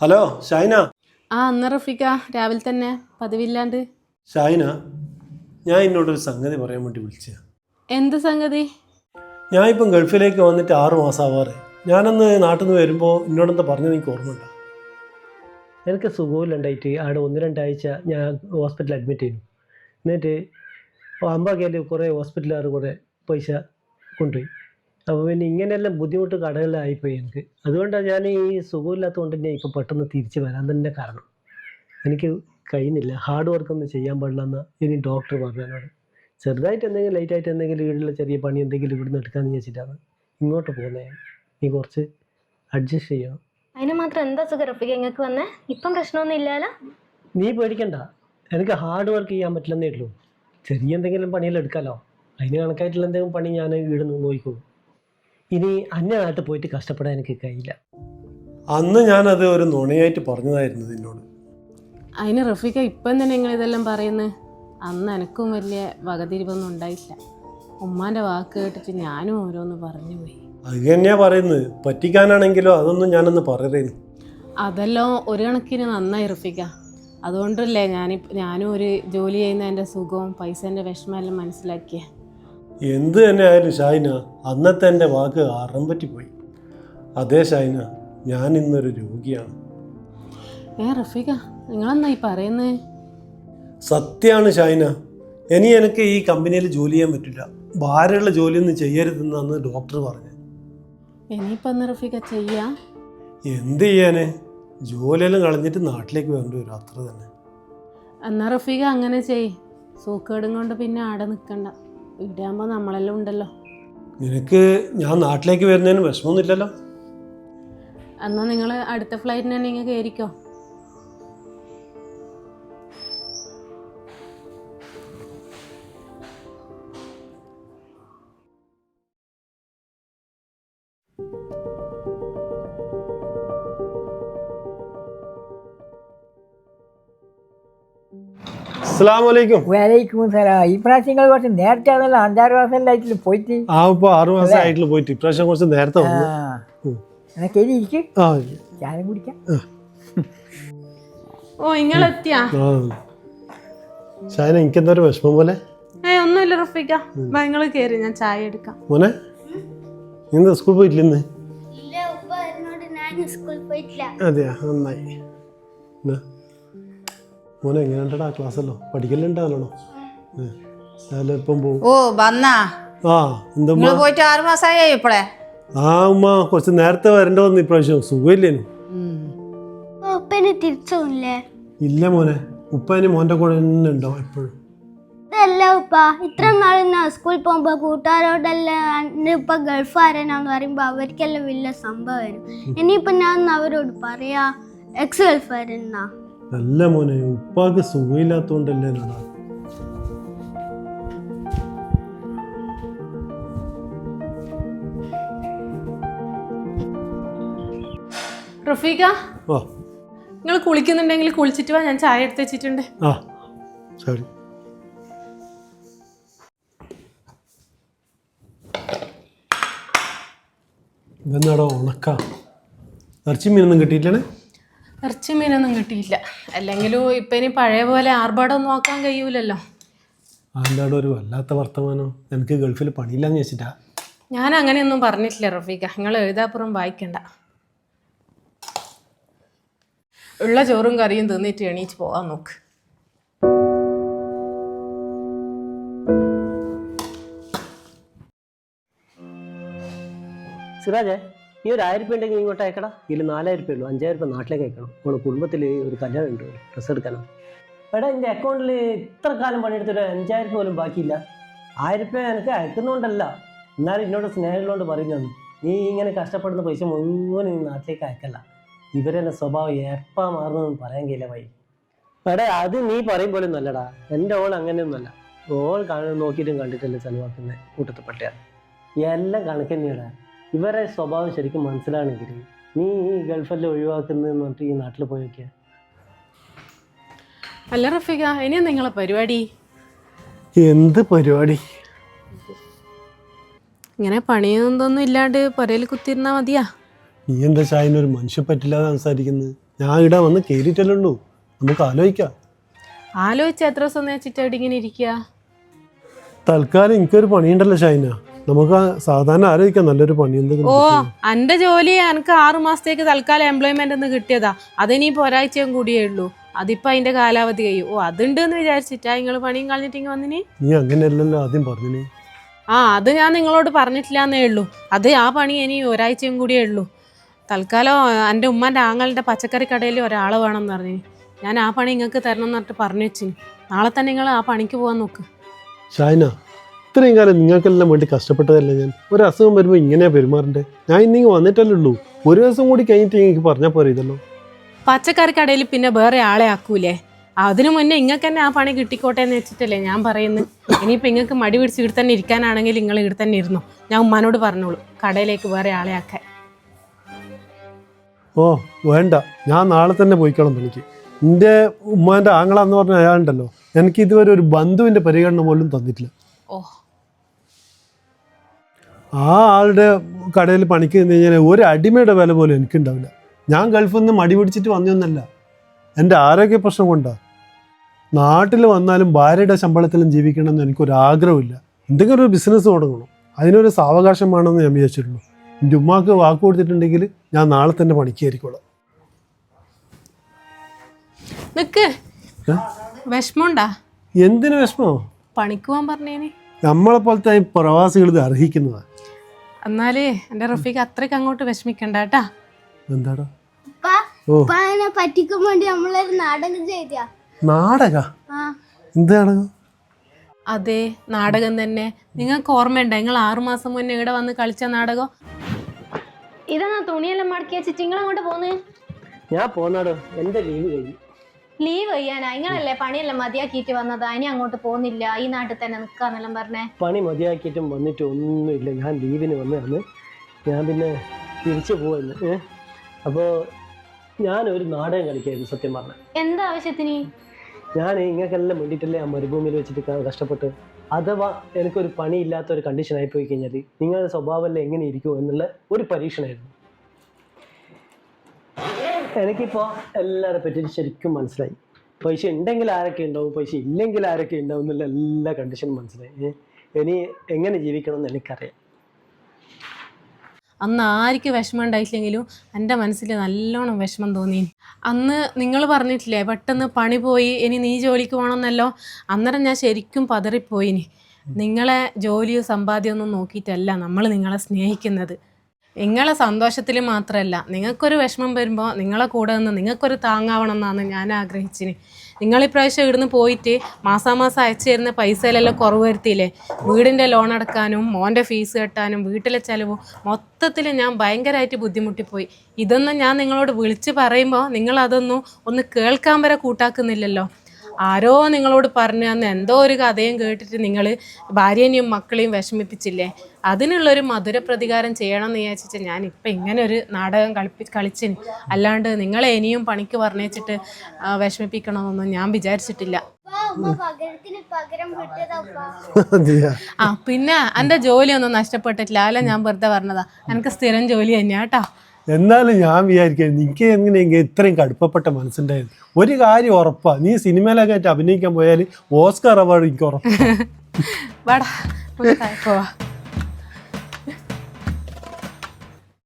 Hello Shaina. ആ അന്ന് റഫീക്ക രാവിലെ തന്നെ പതിവില്ലാണ്ട്. ഷൈന ഞാൻ എന്നോടൊരു സംഗതി പറയാൻ വേണ്ടി വിളിച്ച എന്ത് സംഗതി? ഞാൻ ഇപ്പം ഗൾഫിലേക്ക് വന്നിട്ട് ആറ് മാസം ആവാറ് ഞാനന്ന് നാട്ടിൽ നിന്ന് വരുമ്പോൾ എന്നോടെന്താ പറഞ്ഞത് എനിക്ക് ഓർമ്മയുണ്ടോ എനിക്ക് സുഖമില്ലുണ്ടായിട്ട് അവിടെ ഒന്ന് രണ്ടാഴ്ച ഞാൻ ഹോസ്പിറ്റലിൽ അഡ്മിറ്റ് ചെയ്തു. എന്നിട്ട് അമ്പാക്കിയാൽ കുറേ ഹോസ്പിറ്റലുകാർ കുറേ പൈസ കൊണ്ടുപോയി. അപ്പോൾ പിന്നെ ഇങ്ങനെയെല്ലാം ബുദ്ധിമുട്ട് കടകളിലായിപ്പോയി എനിക്ക്. അതുകൊണ്ടാണ് ഞാൻ ഈ സുഖമില്ലാത്തതുകൊണ്ട് തന്നെ ഇപ്പോൾ പെട്ടെന്ന് തിരിച്ചു വരാൻ തന്നെ കാരണം. എനിക്ക് കഴിയുന്നില്ല. ഹാർഡ് വർക്ക് ഒന്നും ചെയ്യാൻ പാടില്ലെന്ന് ഇനി ഡോക്ടർ പറഞ്ഞു ചെറുതായിട്ട് എന്തെങ്കിലും ലൈറ്റായിട്ട് എന്തെങ്കിലും വീട്ടിലെ ചെറിയ പണി എന്തെങ്കിലും ഇവിടുന്ന് എടുക്കാമെന്ന് വിചാരിച്ചിട്ടാണ് ഇങ്ങോട്ട് പോകുന്നത് നീ കുറച്ച് അഡ്ജസ്റ്റ് ചെയ്യണം. അതിന് മാത്രം എന്താ സുഖം റഫീഖ്? നിങ്ങൾക്ക് വന്നേ? ഇപ്പം പ്രശ്നമൊന്നും ഇല്ലല്ലോ നീ പേടിക്കണ്ട. എനിക്ക് ഹാർഡ് വർക്ക് ചെയ്യാൻ പറ്റില്ലെന്നേ ഉള്ളൂ. ചെറിയ എന്തെങ്കിലും പണിയെല്ലാം എടുക്കാമല്ലോ അതിന് കണക്കായിട്ടുള്ള എന്തെങ്കിലും പണി ഞാൻ ഇവിടുന്ന് നോക്കിക്കോളും. ഇനി അന്യനാട്ട് പോയിട്ട് കഷ്ടപ്പെടാൻ എനിക്ക് കഴിയില്ല. അന്ന് ഞാനത് ഒരു നുണയായിട്ട് പറഞ്ഞതായിരുന്നു നിന്നോട്. അതിന് റഫീഖ ഇപ്പം തന്നെ നിങ്ങൾ ഇതെല്ലാം പറയുന്നത്? അന്ന് എനക്കും വലിയ വകതിരിവൊന്നും ഉണ്ടായില്ല. ഉമ്മാന്റെ വാക്ക് കേട്ടിട്ട് ഞാനും ഓരോന്ന് പറഞ്ഞു പോയി. അത് തന്നെയാ പറയുന്നത്. പറ്റിക്കാനാണെങ്കിലോ അതൊന്നും ഞാനൊന്ന് പറയുന്നു അതെല്ലാം ഒരു കണക്കിന് നന്നായി റഫീഖ. അതുകൊണ്ടല്ലേ ഞാൻ ഞാനും ഒരു ജോലി ചെയ്യുന്നതിന്റെ സുഖവും പൈസേന്റെ വിഷമമെല്ലാം മനസ്സിലാക്കിയ. എന്ത് തന്നെ ആയാലും ഷാഹിന അന്നത്തെ എന്റെ വാക്ക് അറം പറ്റിപ്പോയി. അതേ ഷൈന ഞാൻ ഇന്നൊരു രോഗിയാണ്. ഏ റഫീക്ക നിങ്ങളെന്നാ ഈ പറയുന്നേ? സത്യമാണ് ഷൈന. ഇനി എനിക്ക് ഈ കമ്പനിയിൽ ജോലി ചെയ്യാൻ പറ്റില്ല. ഭാരമുള്ള ജോലിയൊന്നും ചെയ്യരുതെന്നാണ് ഡോക്ടർ പറഞ്ഞത്. ഇനിയിപ്പോൾ ഒന്ന് റഫീക്ക ചെയ്യാം? എന്ത് ചെയ്യാന്? ജോലിയെല്ലാം കളഞ്ഞിട്ട് നാട്ടിലേക്ക് വേണ്ടി വരും അത്ര തന്നെ. എന്നാ റഫീക അങ്ങനെ ചെയ് സൂക്കേടും കൊണ്ട് പിന്നെ ആടെ നിൽക്കണ്ട ഇവിടെ ആകുമ്പോൾ നമ്മളെല്ലാം ഉണ്ടല്ലോ. നിനക്ക് ഞാൻ നാട്ടിലേക്ക് വരുന്നതിന് വിഷമമൊന്നുമില്ലല്ലോ. എന്നാൽ നിങ്ങൾ അടുത്ത ഫ്ലൈറ്റിന് തന്നെ ഇങ്ങനെ കയറിക്കോ. ഈ നിങ്ങൾ കുറച്ച് നേരത്തെ ആണല്ലോ അഞ്ചാറ് മാസമല്ലായിട്ടില്ല പോയിട്ട്. ആ ഇപ്പോൾ ആറു മാസം ആയിട്ടുള്ള പോയിട്ട്. ഇപ്രാവശ്യം കുറച്ച് നേരത്തെ. എന്നാ കയറി ഇരിക്ക്. ആ ചായ കുടിക്കാം. ഓ നിങ്ങളെത്തിയാ? ഷാന എനിക്കെന്താ ഒരു വിഷമം പോലെ ഏ ഒന്നുമില്ല റഫീക്ക നിങ്ങൾ കയറി ഞാൻ ചായ എടുക്കാം. മോനെ നീ എന്താ സ്കൂളിൽ പോയിട്ടില്ല ഇന്ന്? ഇല്ല ഉപ്പ എന്നോട് ഞാൻ സ്കൂളിൽ പോയിട്ടില്ല. അതെയാ നന്നായി. എന്നാ? മോനെ എങ്ങനെയുണ്ടടാ ക്ലാസ്സല്ലോ? പഠിക്കലുണ്ടാവല്ലോ രാവിലെ ഇപ്പം പോകും ഓ വന്നാ? ആ നിങ്ങൾ പോയിട്ട് ആറു മാസമായി ഇപ്പോളെ? ആ ഉമ്മ കുറച്ച് നേരത്തെ വരണ്ട വന്നു ഇപ്രാവശ്യം. സുഖമില്ലേനു ഉപ്പന് തിരിച്ചോന്നില്ലേ ഇല്ല മോനെ. ഉപ്പന് മോന്റെ കൂടെ തന്നെ ഉണ്ടാവും എപ്പോഴും. ഇതല്ല ഉപ്പ ഇത്ര നാൾ ഞാൻ സ്കൂളിൽ പോകുമ്പോ കൂട്ടുകാരോടെല്ലാം എന്റെ ഉപ്പ ഗൾഫുകാരനാന്ന് പറയുമ്പോ അവർക്കെല്ലാം വലിയ സംഭവമായിരുന്നു. ഇനിയിപ്പോ ഞാൻ അവരോട് പറയാ എക്സ് ഗൾഫ് ഗൾഫുകാരനാ അല്ല മോനെ ഉപ്പാക്ക് സുഖമില്ലാത്തോണ്ടല്ലേ നടാ. റഫീക്ക ഓ നിങ്ങൾ കുളിക്കുന്നുണ്ടെങ്കിൽ കുളിച്ചിട്ട് വാ ഞാൻ ചായ എടുത്ത് വെച്ചിട്ടുണ്ട്. ആ ശരി. ഇതെന്നാടോ ഉണക്ക? ഇറച്ചി മീനൊന്നും കിട്ടിയിട്ടാണ് ഇറച്ചി മീനൊന്നും കിട്ടിയില്ല. അല്ലെങ്കിലും ഇപ്പം ഇനി പഴയ പോലെ ആർഭാടമൊന്നും നോക്കാൻ കഴിയൂലല്ലോ. ഒരു വല്ലാത്ത വർത്തമാനം. എനിക്ക് ഗൾഫിൽ പണിയില്ലാന്ന് വെച്ചിട്ടാ ഞാൻ അങ്ങനെയൊന്നും പറഞ്ഞിട്ടില്ല റഫീഖ. നിങ്ങൾ എഴുതാപ്പുറം വായിക്കണ്ട. ഉള്ള ചോറും കറിയും തിന്നിട്ട് എണീറ്റ് പോകാൻ നോക്ക്. സിറാജേ ഈ ഒരു ആയിരം രൂപ ഉണ്ടെങ്കിൽ ഇങ്ങോട്ട് അയക്കടാ. ഇതിൽ നാലായിരം രൂപ ഉള്ളൂ. അഞ്ചായിരം രൂപ നാട്ടിലേക്ക് അയക്കണം. നമ്മുടെ കുടുംബത്തിൽ ഒരു കല്യാണം ഉണ്ട്. ഡ്രസ്സ് എടുക്കണം എടാ എന്റെ അക്കൗണ്ടിൽ ഇത്ര കാലം പണിയെടുത്തൊരു അഞ്ചായിരം രൂപ പോലും ബാക്കിയില്ല. ആയിരം രൂപ എനിക്ക് അയക്കുന്നതുകൊണ്ടല്ല എന്നാലും എന്നോട് സ്നേഹമുള്ളതുകൊണ്ട് പറയുന്നത് നീ ഇങ്ങനെ കഷ്ടപ്പെടുന്ന പൈസ മുഴുവൻ നീ നാട്ടിലേക്ക് അയക്കല്ല ഇവരെന്നെ സ്വഭാവം എപ്പാ മാറുന്നതെന്ന് പറയാൻ കഴിയില്ല വൈ എടാ അത് നീ പറയും പോലെ ഒന്നല്ലടാ എന്റെ ഓൾ അങ്ങനെയൊന്നുമല്ല ഓൾ കാണാൻ നോക്കിയിട്ടും കണ്ടിട്ടല്ലേ കൂട്ടത്തിൽ പട്ടിയാണ് എല്ലാം കണക്ക് തന്നെയാണ് ഇവരെ സ്വഭാവം ശരിക്കും മനസ്സിലാണെങ്കിൽ നീ ഈ ഗൾഫെല്ലാം ഒഴിവാക്കുന്നതെന്ന് പറഞ്ഞിട്ട് ഈ നാട്ടിൽ പോയി നോക്കിയാൽ അല്ല റഫീഖ ഇനിയും നിങ്ങളെ പരിപാടി? എന്ത് പരിപാടി? ഇങ്ങനെ പണിയൊന്നും ഇല്ലാണ്ട് പുരയിൽ കുത്തിരുന്നാ മതിയാ. നീ എന്താ ഒരു മനുഷ്യ പറ്റില്ലാതെ സംസാരിക്കുന്നത് ഞാൻ ഇവിടെ വന്ന് കയറിയിട്ടല്ലേ നമുക്ക് ആലോചിക്കാം. ആലോചിച്ച് എത്ര ദിവസം വെച്ചിട്ട് ഇങ്ങനെ ഇരിക്കുക? തൽക്കാലം എനിക്കൊരു പണിയുണ്ടല്ലോ ഷൈന നമുക്ക് സാധാരണ ആലോചിക്കാം നല്ലൊരു പണി എന്തെങ്കിലും ഓ? എന്റെ ജോലി എനിക്ക് ആറു മാസത്തേക്ക് തൽക്കാലം എംപ്ലോയ്മെന്റ് ഒന്ന് കിട്ടിയതാ. അതിനിപ്പോ ഒരാഴ്ചയും കൂടിയേ ഉള്ളൂ. അതിപ്പോ അതിന്റെ കാലാവധി കഴിയും. ഓ അതുണ്ട് എന്ന് വിചാരിച്ചിട്ടാ നിങ്ങൾ പണിയും കളഞ്ഞിട്ട് ഇങ്ങ് വന്നിനി? നീ അങ്ങനെയല്ലല്ലോ ആദ്യം പറഞ്ഞിന്. ആ അത് ഞാൻ നിങ്ങളോട് പറഞ്ഞിട്ടില്ല എന്നേ ഉള്ളൂ. അത് ആ പണി ഇനി ഒരാഴ്ചയും കൂടിയേ ഉള്ളൂ. തൽക്കാലം എന്റെ ഉമ്മന്റെ ആങ്ങളുടെ പച്ചക്കറി കടയിൽ ഒരാൾ വേണമെന്ന് പറഞ്ഞു ഞാൻ ആ പണി നിങ്ങൾക്ക് തരണം എന്ന് പറഞ്ഞിട്ട് പറഞ്ഞു വെച്ചിന്. നാളെ തന്നെ നിങ്ങൾ ആ പണിക്ക് പോകാൻ നോക്ക്. ഷൈന ഇത്രയും കാലം നിങ്ങൾക്കെല്ലാം വേണ്ടി കഷ്ടപ്പെട്ടതല്ലേ ഞാൻ? ഒരു അസുഖം വരുമ്പോൾ ഇങ്ങനെയാ പെരുമാറണ്ടേ? ഞാൻ ഇന്നിങ്ങ് വന്നിട്ടല്ലേ ഉള്ളൂ. ഒരു ദിവസം കൂടി കഴിഞ്ഞിട്ട് എനിക്ക് പറഞ്ഞാൽ പോരെ ഇതല്ലോ? പച്ചക്കറി കടയിൽ പിന്നെ വേറെ ആളെ ആക്കൂലേ? അതിനു മുന്നേ ഇങ്ങൾക്ക് തന്നെ ആ പണി കിട്ടിക്കോട്ടെ എന്ന് വെച്ചിട്ടല്ലേ ഞാൻ പറയുന്നത് ഇനിയിപ്പോൾ ഇങ്ങൾക്ക് മടി പിടിച്ച് ഇവിടെ തന്നെ ഇരിക്കാനാണെങ്കിൽ നിങ്ങൾ ഇവിടെ തന്നെ ഇരുന്നു. ഞാൻ ഉമ്മാനോട് പറഞ്ഞോളൂ കടയിലേക്ക് വേറെ ആളെ ആക്കാൻ. ഓ വേണ്ട. ഞാൻ നാളെ തന്നെ പോയിക്കോളാം പണിക്ക് എന്റെ ഉമ്മാന്റെ ആങ്ങളെന്ന് പറഞ്ഞ അയാളുണ്ടല്ലോ. എനിക്ക് ഇതുവരെ ഒരു ബന്ധുവിന്റെ പരിഗണന പോലും തന്നിട്ടില്ല. ഓ ആ ആളുടെ കടയിൽ പണിക്ക് നിന്ന് കഴിഞ്ഞാൽ ഒരു അടിമയുടെ വില പോലും എനിക്കുണ്ടാവില്ല. ഞാൻ ഗൾഫിൽ നിന്ന് മടി പിടിച്ചിട്ട് വന്നൊന്നല്ല എന്റെ ആരോഗ്യ പ്രശ്നം കൊണ്ടാണ് നാട്ടിൽ വന്നാലും ഭാര്യയുടെ ശമ്പളത്തിലും ജീവിക്കണമെന്ന് എനിക്കൊരു ആഗ്രഹമില്ല എന്തെങ്കിലും ഒരു ബിസിനസ് തുടങ്ങണം. അതിനൊരു സാവകാശം വേണമെന്ന് ഞാൻ വിചാരിച്ചിട്ടുള്ളൂ. എന്റെ ഉമ്മാക്ക് വാക്ക് കൊടുത്തിട്ടുണ്ടെങ്കിൽ ഞാൻ നാളെ തന്നെ പണിക്കായിരിക്കോളാം നിക്ക്? വിഷമമുണ്ടാ? എന്തിനു വിഷമോ? പണിക്ക് പറഞ്ഞേനെ പറഞ്ഞേന്. നമ്മളെ പോലത്തെ പ്രവാസികൾ ഇത് അർഹിക്കുന്നതാണ് എന്നാലേ എന്റെ റഫീഖ് അത്രയ്ക്ക് അങ്ങോട്ട് വിഷമിക്കണ്ട കേട്ടാ. എന്താടാ? പറ്റിക്കാൻ വേണ്ടി നമ്മളൊരു നാടകം ചെയ്ത നാടക? ആ. എന്ത് നാടകം അതെ നാടകം തന്നെ. നിങ്ങൾക്ക് ഓർമ്മയുണ്ടോ? നിങ്ങൾ ആറുമാസം മുന്നേ ഇവിടെ വന്ന് കളിച്ച നാടകം? ഇതെന്നാ തുണിയെല്ലാം മടക്കി വെച്ചിട്ട് നിങ്ങൾ അങ്ങോട്ട് പോന്ന്? ഞാൻ പോന്നാടോ. എന്റെ ലീവ് കഴിഞ്ഞു. ലീവ് ചെയ്യാനാ? ഇങ്ങനല്ലേ പണിയെല്ലാം മതിയാക്കിയിട്ട് വന്നത്? ഇനി അങ്ങോട്ട് പോകുന്നില്ല. ഈ നാട്ടിൽ തന്നെ നിൽക്കാന്നെല്ലാം പറഞ്ഞേ. പണി മതിയാക്കിയിട്ടും വന്നിട്ട് ഒന്നുമില്ല. ഞാൻ ലീവിന് വന്നതാണ്. ഞാൻ പിന്നെ തിരിച്ചു പോവാന്ന് അപ്പോ ഞാൻ ഒരു നാടകം കളിക്കായിരുന്നു സത്യം പറഞ്ഞ. എന്താ ആവശ്യത്തിന്? ഞാൻ ഇങ്ങക്കെല്ലാം വേണ്ടിയിട്ടല്ലേ ആ മരുഭൂമിയിൽ വെച്ചിട്ട് ക- കഷ്ടപ്പെട്ട്. അഥവാ എനിക്കൊരു പണിയില്ലാത്ത ഒരു കണ്ടീഷൻ ആയി പോയി കഴിഞ്ഞാൽ നിങ്ങളുടെ സ്വഭാവമല്ലേ എങ്ങനെ ഇരിക്കും എന്നുള്ള ഒരു പരീക്ഷണമായിരുന്നു എനിക്കിപ്പോൾ എല്ലാവരെ പറ്റി ശരിക്കും മനസ്സിലായി. പൈസ ഉണ്ടെങ്കിൽ ആരൊക്കെ ഉണ്ടാവും പൈസ ഇല്ലെങ്കിൽ ആരൊക്കെ ഉണ്ടാവും എന്നുള്ള എല്ലാ കണ്ടീഷനും മനസ്സിലായി. ഇനി എങ്ങനെ ജീവിക്കണം എന്ന് എനിക്കറിയാം. അന്ന് ആർക്ക് വിഷമം ഉണ്ടായിട്ടില്ലെങ്കിലും എന്റെ മനസ്സിൽ നല്ലോണം വിഷമം തോന്നി. അന്ന് നിങ്ങൾ പറഞ്ഞിട്ടില്ലേ പെട്ടെന്ന് പണി പോയി ഇനി നീ ജോലിക്ക് പോകണമെന്നല്ലോ? അന്നേരം ഞാൻ ശരിക്കും പതറിപ്പോയിനി. നിങ്ങളെ ജോലിയോ സമ്പാദ്യമൊന്നും നോക്കിയിട്ടല്ല നമ്മൾ നിങ്ങളെ സ്നേഹിക്കുന്നത്. നിങ്ങളെ സന്തോഷത്തിൽ മാത്രമല്ല നിങ്ങൾക്കൊരു വിഷമം വരുമ്പോൾ നിങ്ങളെ കൂടെ നിന്ന് നിങ്ങൾക്കൊരു താങ്ങാവണം എന്നാണ് ഞാൻ ആഗ്രഹിച്ചിന്. നിങ്ങളിപ്രാവശ്യം ഇവിടുന്ന് പോയിട്ട് മാസാമാസം അയച്ചു തരുന്ന പൈസയിലെല്ലാം കുറവ് വരുത്തിയില്ലേ? വീടിന്റെ ലോൺ അടക്കാനും മോന്റെ ഫീസ് കെട്ടാനും വീട്ടിലെ ചിലവും മൊത്തത്തിൽ ഞാൻ ഭയങ്കരമായിട്ട് ബുദ്ധിമുട്ടിപ്പോയി. ഇതൊന്നും ഞാൻ നിങ്ങളോട് വിളിച്ച് പറയുമ്പോൾ നിങ്ങളതൊന്നും ഒന്ന് കേൾക്കാൻ വരെ കൂട്ടാക്കുന്നില്ലല്ലോ. ആരോ നിങ്ങളോട് പറഞ്ഞു അന്ന് എന്തോ ഒരു കഥയും കേട്ടിട്ട് നിങ്ങൾ ഭാര്യനെയും മക്കളെയും വിഷമിപ്പിച്ചില്ലേ? അതിനുള്ളൊരു മധുര പ്രതികാരം ചെയ്യണം എന്ന് വിചാരിച്ചിട്ട് ഞാൻ ഇപ്പം ഇങ്ങനെ ഒരു നാടകം കളിപ്പി കളിച്ചിന്. അല്ലാണ്ട് നിങ്ങളെ ഇനിയും പണിക്ക് പറഞ്ഞേച്ചിട്ട് വിഷമിപ്പിക്കണമെന്നൊന്നും ഞാൻ വിചാരിച്ചിട്ടില്ല. ആ പിന്നെ എന്റെ ജോലിയൊന്നും നഷ്ടപ്പെട്ടിട്ടില്ല. അല്ല ഞാൻ വെറുതെ പറഞ്ഞതാ. എനിക്ക് സ്ഥിരം ജോലി തന്നെയാ കേട്ടോ. എന്നാലും ഞാൻ വിചാരിക്കുന്നത് നിനക്ക് എങ്ങനെയെങ്കിൽ ഇത്രയും കടുപ്പപ്പെട്ട മനസ്സുണ്ടായത്. ഒരു കാര്യം ഉറപ്പാണ് നീ സിനിമയിലൊക്കെ ആയിട്ട് അഭിനയിക്കാൻ പോയാൽ ഓസ്കാർ അവാർഡ് എനിക്ക് ഉറപ്പാ.